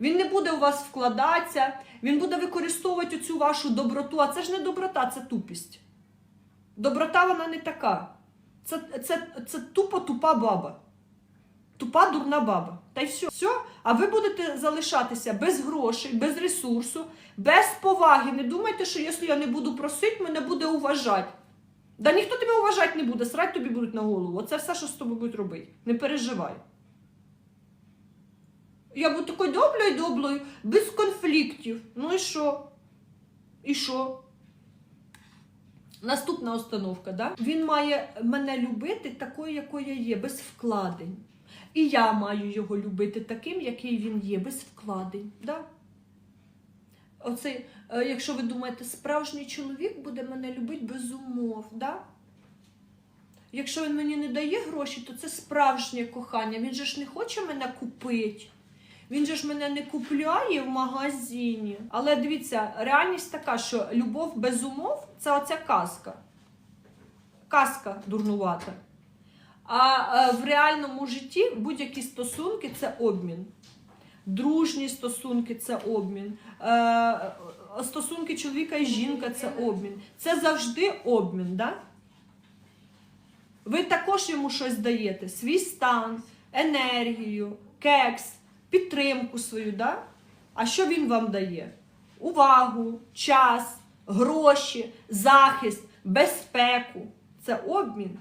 Він не буде у вас вкладатися, він буде використовувати цю вашу доброту. А це ж не доброта, це тупість. Доброта вона не така. Це, це, це тупо тупа баба. Тупа дурна баба. Та й все. все. А ви будете залишатися без грошей, без ресурсу, без поваги. Не думайте, що якщо я не буду просити, мене буде уважати. Да ніхто тебе уважати не буде, срать тобі будуть на голову. Оце все, що з тобою будуть робити. Не переживай. Я буду такою доблою доблою, без конфліктів. Ну і що? І що? Наступна установка, да? Він має мене любити такою, якою я є, без вкладень. І я маю його любити таким, який він є, без вкладень. Да? Оцей, е, якщо ви думаєте, справжній чоловік буде мене любити без умов. Да? Якщо він мені не дає гроші, то це справжнє кохання. Він же ж не хоче мене купити. Він же ж мене не купляє в магазині. Але дивіться, реальність така, що любов без умов це оця казка. Казка дурнувата. А е, в реальному житті будь-які стосунки це обмін. Дружні стосунки це обмін. Е, стосунки чоловіка і жінка це обмін. Це завжди обмін. Да? Ви також йому щось даєте: свій стан, енергію, кекс, підтримку свою. Да? А що він вам дає? Увагу, час, гроші, захист, безпеку. Це обмін.